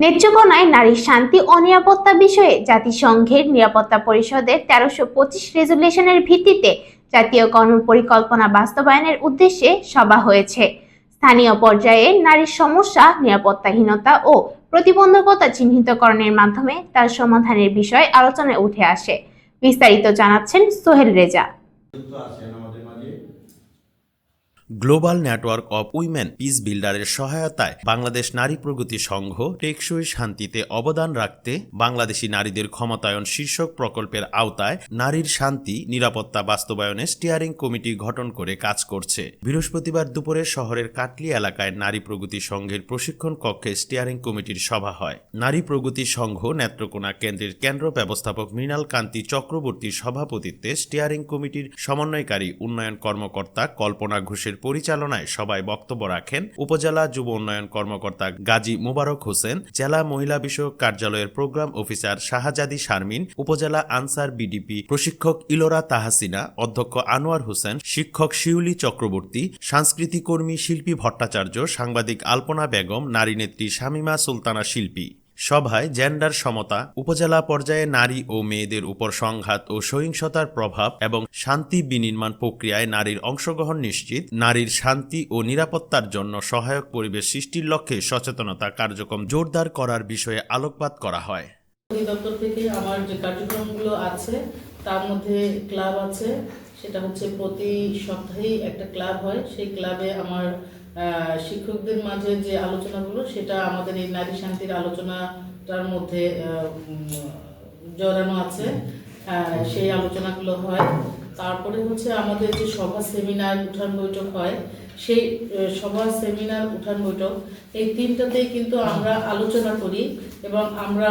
নেত্রকোনায় নারীর শান্তি ও নিরাপত্তা বিষয়ে জাতিসংঘের নিরাপত্তা পরিষদের তেরোশো পঁচিশ রেজুলেশনের ভিত্তিতে জাতীয় কর্মপরিকল্পনা বাস্তবায়নের উদ্দেশ্যে সভা হয়েছে। স্থানীয় পর্যায়ে নারীর সমস্যা, নিরাপত্তাহীনতা ও প্রতিবন্ধকতা চিহ্নিতকরণের মাধ্যমে তার সমাধানের বিষয় আলোচনায় উঠে আসে। বিস্তারিত জানাচ্ছেন সোহেল রেজা যুক্ত আছেন আমাদের মাঝে global network of women peace বিল্ডারের সহায়তায় বাংলাদেশ নারী প্রগতি সংঘ টেকসই শান্তিতে অবদান রাখতে বাংলাদেশি নারীদের ক্ষমতায়ন শীর্ষক প্রকল্পের আওতায় নারীর শান্তি, নিরাপত্তা বাস্তবায়নে স্টিয়ারিং কমিটি গঠন করে কাজ করছে। বৃহস্পতিবার দুপুরে শহরের কাটলি এলাকায় নারী প্রগতি সংঘের প্রশিক্ষণ কক্ষে স্টিয়ারিং কমিটির সভা হয়। নারী প্রগতি সংঘ নেত্রকোনা কেন্দ্রের কেন্দ্র ব্যবস্থাপক মৃণাল কান্তি চক্রবর্তীর সভাপতিত্বে স্টিয়ারিং কমিটির সমন্বয়কারী উন্নয়ন কর্মকর্তা কল্পনা ঘোষের পরিচালনায় সবাই বক্তব্য রাখেন উপজেলা যুব উন্নয়ন কর্মকর্তা গাজী মুবারক হোসেন, জেলা মহিলা বিষয়ক কার্যালয়ের প্রোগ্রাম অফিসার শাহজাদি শারমিন, উপজেলা আনসার বিডিপি প্রশিক্ষক ইলোরা তাহাসিনা, অধ্যক্ষ আনোয়ার হোসেন, শিক্ষক শিউলি চক্রবর্তী সাংস্কৃতিক কর্মী শিল্পী ভট্টাচার্য, সাংবাদিক আলপনা বেগম, নারী নেত্রী শামিমা সুলতানা শিল্পী। সভায় জেন্ডার সমতা, উপজেলা পর্যায়ে নারী ও মেয়েদের উপর সংঘাত ও সহিংসতার প্রভাব এবং শান্তি বিনির্মাণ প্রক্রিয়ায় নারীর অংশগ্রহণ নিশ্চিত, নারীর শান্তি ও নিরাপত্তার জন্য সহায়ক পরিবেশ সৃষ্টির লক্ষ্যে সচেতনতা কার্যক্রম জোরদার করার বিষয়ে আলোকপাত করা হয়। অধিদপ্তর থেকে আমার যে কার্যক্রমগুলো আছে, তার মধ্যে ক্লাব আছে। সেটা হচ্ছে প্রতি সপ্তাহেই একটা ক্লাব হয়। সেই ক্লাবে আমার শিক্ষকদের মাঝে যে আলোচনাগুলো, সেটা আমাদের এই নারী শান্তির আলোচনাটার মধ্যে জড়ানো আছে। সেই আলোচনাগুলো হয়। তারপরে হচ্ছে আমাদের যে সভা সেমিনার উঠান বৈঠক হয়, সেই সভা সেমিনার উঠান বৈঠক, এই তিনটাতেই কিন্তু আমরা আলোচনা করি এবং আমরা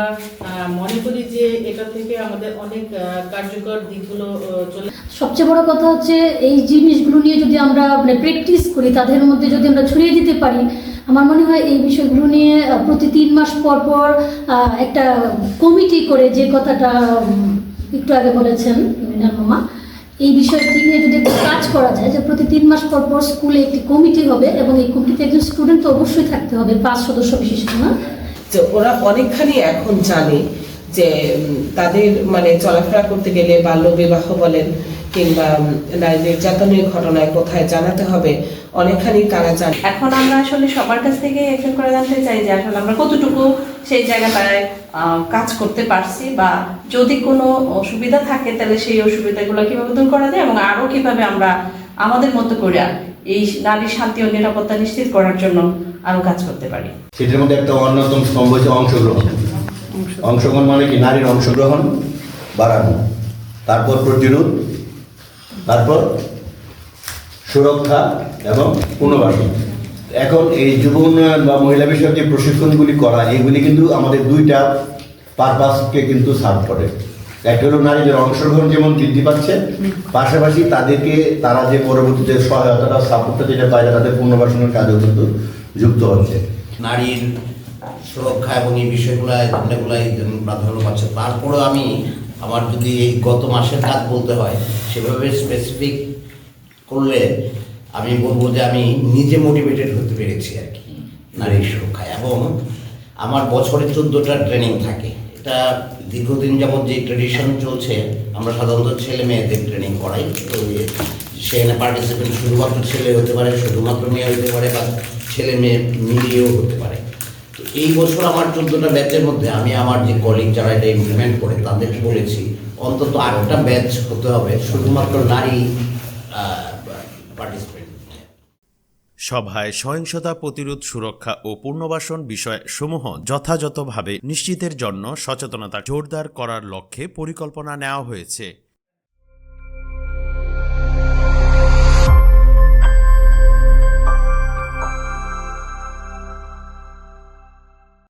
মনে করি যে এটা থেকে আমাদের অনেক কার্যকর দিকগুলো চলে সবচেয়ে বড় কথা হচ্ছে এই জিনিসগুলো নিয়ে যদি আমরা মানে প্র্যাকটিস করি, তাদের মধ্যে যদি আমরা ছড়িয়ে দিতে পারি, আমার মনে হয় এই বিষয়গুলো নিয়ে প্রতি তিন মাস পর পর একটা কমিটি করে যে কথাটা একটু আগে বলেছেন মৃণাল মামা এই বিষয়টি নিয়ে যদি একটু কাজ করা যায়, যে প্রতি তিন মাস পর পর স্কুলে একটি কমিটি হবে এবং এই কমিটিতে একজন স্টুডেন্ট তো অবশ্যই থাকতে হবে, পাঁচ সদস্য বিশিষ্ট, না? তো ওরা অনেকখানি এখন জানে যে তাদের মানে চলাফেরা করতে গেলে বাল্য বিবাহ বলেন কিংবা নারী নির্যাতনের ঘটনায় কোথায় জানাতে হবে অনেকখানি তারা জানে। এখন আমরা আসলে সবার কাছ থেকে একজন করে জানতে চাই যে আসলে আমরা কতটুকু সেই জায়গাটায় আহ, কাজ করতে পারছি বা যদি কোনো অসুবিধা থাকে তাহলে সেই অসুবিধাগুলো কীভাবে দূর করা যায় এবং আরও কীভাবে আমরা আমাদের মতো করে এই নারীর শান্তি ও নিরাপত্তা নিশ্চিত করার জন্য আরও কাজ করতে পারি। সেটার মধ্যে একটা অন্যতম স্তম্ভ হচ্ছে অংশগ্রহণ। অংশগ্রহণ মানে কি? নারীর অংশগ্রহণ বাড়ানো তারপর প্রতিরোধ তারপর সুরক্ষা এবং পুনর্বাসন। এখন এই যুব উন্নয়ন বা মহিলা বিষয়ক যে প্রশিক্ষণগুলি করা, এগুলি কিন্তু আমাদের দুইটা পারপাসকে কিন্তু সার্ভ করে। একটা হলো নারীদের অংশগ্রহণ যেমন বৃদ্ধি পাচ্ছে, পাশাপাশি তাদেরকে তারা যে পরবর্তীতে সহায়তাটা সাপোর্টটা যেটা পায় তাদের পুনর্বাসনের কাজেও কিন্তু যুক্ত হচ্ছে। নারীর সুরক্ষা এবং এই বিষয়গুলো প্রাধান্য পাচ্ছে, তারপরেও আমি আমার যদি এই গত মাসের কাজ বলতে হয়, সেভাবে স্পেসিফিক করলে আমি বলব যে আমি নিজে মোটিভেটেড হতে পেরেছি আর কি নারীর সুরক্ষায়। এবং আমার বছরে চোদ্দোটা ট্রেনিং থাকে। এটা দীর্ঘদিন যাবত যে ট্রেডিশন চলছে, আমরা সাধারণত ছেলে মেয়েদের ট্রেনিং করাই। তো সেখানে পার্টিসিপেন্ট শুধুমাত্র ছেলে হতে পারে, শুধুমাত্র মেয়ে হতে পারে, বা ছেলে মেয়ে মিলিয়েও হতে পারে। এই বছর আমার চোদ্দোটা ব্যাচের মধ্যে আমি আমার যে কলিগ যারা এটা ইমপ্লিমেন্ট করে তাদের বলেছি, অন্তত আটটা ব্যাচ হতে হবে, শুধুমাত্র নারী সভায় সহিংসতা প্রতিরোধ, সুরক্ষা ও পুনর্বাসন বিষয় সমূহ যথাযথভাবে নিশ্চিতের জন্য সচেতনতা জোরদার করার লক্ষ্যে পরিকল্পনা নেওয়া হয়েছে।